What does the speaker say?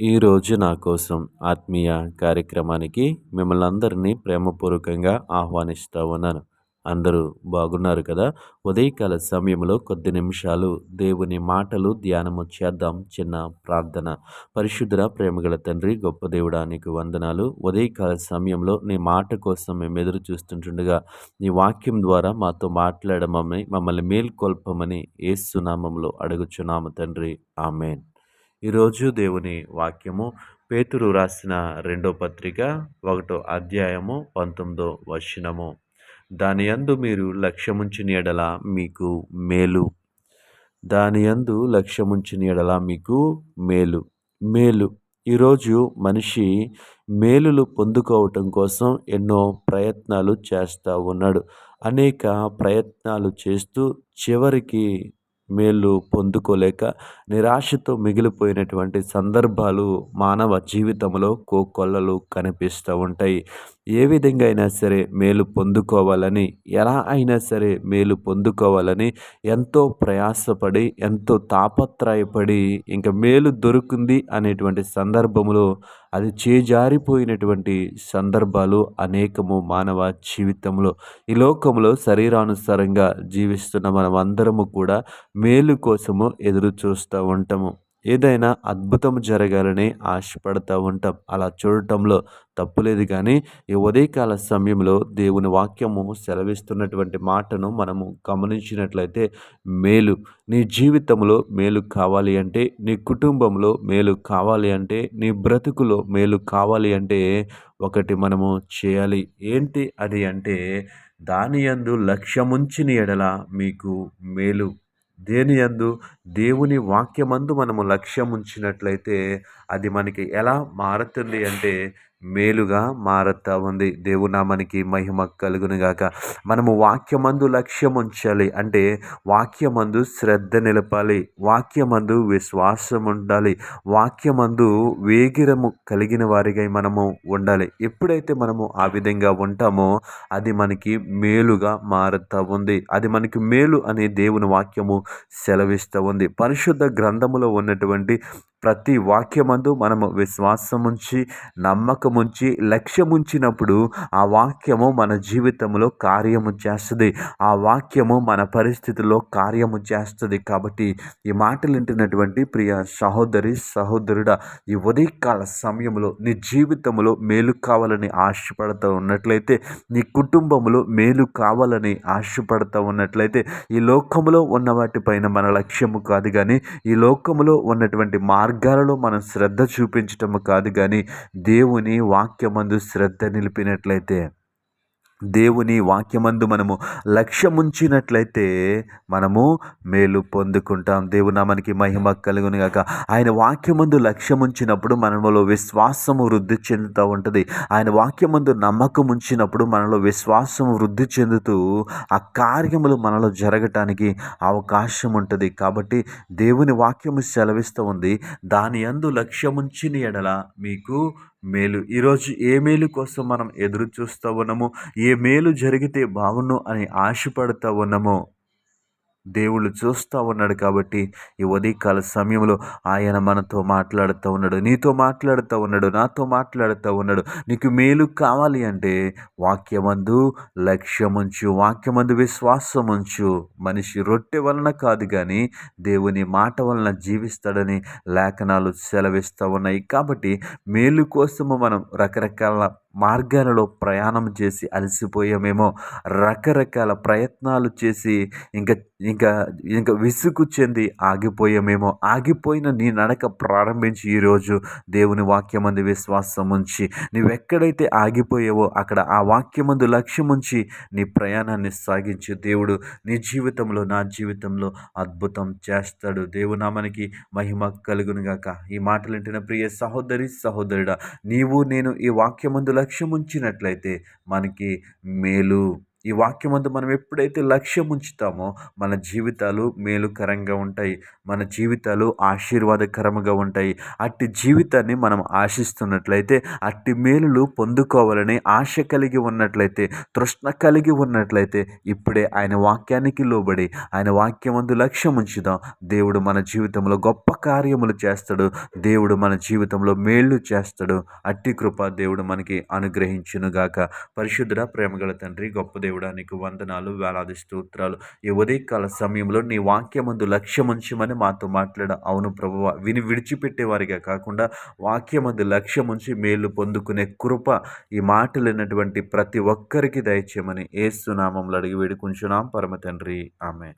ఈరోజు నా కోసం ఆత్మీయ కార్యక్రమానికి మిమ్మల్ని అందరినీ ప్రేమపూర్వకంగా ఆహ్వానిస్తూ ఉన్నాను. అందరూ బాగున్నారు కదా? ఉదయకాల సమయంలో కొద్ది నిమిషాలు దేవుని మాటలు ధ్యానము చేద్దాం. చిన్న ప్రార్థన. పరిశుద్ధ ప్రేమగల తండ్రి గొప్ప దేవుడానికి వందనాలు. ఉదయకాల సమయంలో నీ మాట కోసం మేము ఎదురు చూస్తుంటుండగా నీ వాక్యం ద్వారా మాతో మాట్లాడమని మమ్మల్ని మేల్కొల్పమని ఏసునామంలో అడుగుచున్నాము తండ్రి. ఆమెన్. ఈరోజు దేవుని వాక్యము పేతురు రాసిన రెండో పత్రిక ఒకటో అధ్యాయము పంతొమ్మిదో వచనము. దాని యందు మీరు లక్ష్యముంచిన ఎడల మీకు మేలు. దాని యందు లక్ష్యముంచిన ఎడల మీకు మేలు. మేలు. ఈరోజు మనిషి మేలులు పొందుకోవటం కోసం ఎన్నో ప్రయత్నాలు చేస్తూ ఉన్నాడు. అనేక ప్రయత్నాలు చేస్తూ చివరికి మేలు పొందుకోలేక నిరాశతో మిగిలిపోయినటువంటి సందర్భాలు మానవ జీవితంలో కోకొల్లలు కనిపిస్తూ ఉంటాయి. ఏ విధంగా అయినా సరే మేలు పొందుకోవాలని ఎలా అయినా సరే మేలు పొందుకోవాలని ఎంతో ప్రయాసపడి ఎంతో తాపత్రయపడి ఇంకా మేలు దొరుకుంది అనేటువంటి సందర్భములో అది చేజారిపోయినటువంటి సందర్భాలు అనేకము మానవ జీవితంలో. ఈ లోకంలో శరీరానుసారంగా జీవిస్తున్న మనం అందరము కూడా మేలు కోసము ఎదురు చూస్తూ ఉంటాము. ఏదైనా అద్భుతం జరగాలని ఆశపడుతూ ఉంటాం. అలా చూడటంలో తప్పులేదు కానీ ఈ ఉదయకాల సమయంలో దేవుని వాక్యము సెలవిస్తున్నటువంటి మాటను మనము గమనించినట్లయితే మేలు. నీ జీవితంలో మేలు కావాలి అంటే నీ కుటుంబంలో మేలు కావాలి అంటే నీ బ్రతుకులో మేలు కావాలి అంటే ఒకటి మనము చేయాలి. ఏంటి అది అంటే దాని యందు లక్ష్యముంచిన ఎడల మీకు మేలు. దేని యందు? దేవుని వాక్యమందు మనము లక్ష్యం ఉంచినట్లయితే అది మనకి ఎలా మారుతుంది అంటే మేలుగా మారుతూ ఉంది. దేవునామానికి మహిమ కలుగునుగాక. మనము వాక్యమందు లక్ష్యం ఉంచాలి. అంటే వాక్యమందు శ్రద్ధ నిలపాలి. వాక్యమందు విశ్వాసం ఉండాలి. వాక్యమందు వేగిరము కలిగిన వారిగా మనము ఉండాలి. ఎప్పుడైతే మనము ఆ విధంగా ఉంటామో అది మనకి మేలుగా మారుతూ ఉంది. అది మనకి మేలు అనే దేవుని వాక్యము సెలవిస్తూ ఉంది. పరిశుద్ధ గ్రంథములో ఉన్నటువంటి ప్రతి వాక్యమందు మనము విశ్వాసముంచి నమ్మకముంచి లక్ష్యముంచినప్పుడు ఆ వాక్యము మన జీవితంలో కార్యము చేస్తుంది. ఆ వాక్యము మన పరిస్థితుల్లో కార్యము చేస్తుంది. కాబట్టి ఈ మాటలు వింటున్నటువంటి ప్రియ సహోదరి సహోదరుడ ఈ ఉదయకాల సమయంలో నీ జీవితంలో మేలు కావాలని ఆశపడుతూ ఉన్నట్లయితే నీ కుటుంబంలో మేలు కావాలని ఆశపడుతూ ఉన్నట్లయితే ఈ లోకంలో ఉన్న వాటిపైన మన లక్ష్యము కాదు కానీ ఈ లోకంలో ఉన్నటువంటి మార్గం మార్గాలలో మనం శ్రద్ధ చూపించటము కాదు కానీ దేవుని వాక్యమందు శ్రద్ధ నిలిపినట్లయితే దేవుని వాక్యమందు మనము లక్ష్యముంచినట్లయితే మనము మేలు పొందుకుంటాం. దేవుని మనకి మహిమ కలుగును గాక ఆయన వాక్యమందు లక్ష్యముంచినప్పుడు మనలో విశ్వాసము వృద్ధి చెందుతూ ఉంటుంది. ఆయన వాక్యమందు నమ్మకం ఉంచినప్పుడు మనలో విశ్వాసము వృద్ధి చెందుతూ ఆ కార్యములు మనలో జరగటానికి అవకాశం ఉంటుంది కాబట్టి దేవుని వాక్యము సెలవిస్తూ ఉంది. దాని అందు లక్ష్యముంచిన ఎడల మీకు మేలు. ఈరోజు ఏ మేలు కోసం మనం ఎదురు చూస్తూ ఉన్నాము? ఏ మేలు జరిగితే బాగుండు అని ఆశపడుతూ ఉన్నామో? దేవుళ్ళు చూస్తూ ఉన్నాడు కాబట్టి ఈ ఉదయకాల సమయంలో ఆయన మనతో మాట్లాడుతూ ఉన్నాడు నీతో మాట్లాడుతూ ఉన్నాడు నాతో మాట్లాడుతూ ఉన్నాడు. నీకు మేలు కావాలి అంటే వాక్యమందు లక్ష్యముంచు వాక్యమందు విశ్వాసం ఉంచు మనిషి రొట్టె వలన కాదు కానీ దేవుని మాట వలన జీవిస్తాడని లేఖనాలు సెలవిస్తూ ఉన్నాయి. కాబట్టి మేలు కోసము మనం రకరకాల మార్గాలలో ప్రయాణం చేసి అలసిపోయామేమో. రకరకాల ప్రయత్నాలు చేసి ఇంకా ఇంకా ఇంకా విసుగు చెంది ఆగిపోయామేమో. ఆగిపోయిన నీ నడక ప్రారంభించి ఈరోజు దేవుని వాక్యమందు విశ్వాసం ఉంచి నువ్వెక్కడైతే ఆగిపోయావో అక్కడ ఆ వాక్యమందు లక్ష్యం ఉంచి నీ ప్రయాణాన్ని సాగించి. దేవుడు నీ జీవితంలో నా జీవితంలో అద్భుతం చేస్తాడు. దేవునామానికి మహిమ కలుగునుగాక. ఈ మాటలు వింటున్న ప్రియ సహోదరి సహోదరుడా నీవు నేను ఈ వాక్యమందు లక్ష్యం ఉంచినట్లయితే మనకి మేలు ఈ వాక్యమందు మనం ఎప్పుడైతే లక్ష్యం ఉంచుతామో మన జీవితాలు మేలుకరంగా ఉంటాయి. మన జీవితాలు ఆశీర్వాదకరంగా ఉంటాయి. అట్టి జీవితాన్ని మనం ఆశిస్తున్నట్లయితే అట్టి మేలులు పొందుకోవాలని ఆశ కలిగి ఉన్నట్లయితే తృష్ణ కలిగి ఉన్నట్లయితే ఇప్పుడే ఆయన వాక్యానికి లోబడి ఆయన వాక్యమందు లక్ష్యం ఉంచుదాం. దేవుడు మన జీవితంలో గొప్ప కార్యములు చేస్తాడు. దేవుడు మన జీవితంలో మేళ్ళు చేస్తాడు. అట్టి కృప దేవుడు మనకి అనుగ్రహించునుగాక. పరిశుద్ధ ప్రేమగల తండ్రి గొప్ప దేవుడా నీకు వందనాలు వేలాది స్తోత్రాలు. ఈ ఉదయకాల సమయంలో నీ వాక్యమందు లక్ష్యముంచమని మాతో మాట్లాడ. అవును ప్రభువ విని విడిచిపెట్టేవారిగా కాకుండా వాక్యమందు లక్ష్యముంచి మేలు పొందుకునే కృప ఈ మాటలైనటువంటి ప్రతి ఒక్కరికి దయచేయమని ఏసునామంలో అడిగి వేడుకుంటున్నాం పరమ తండ్రి ఆమె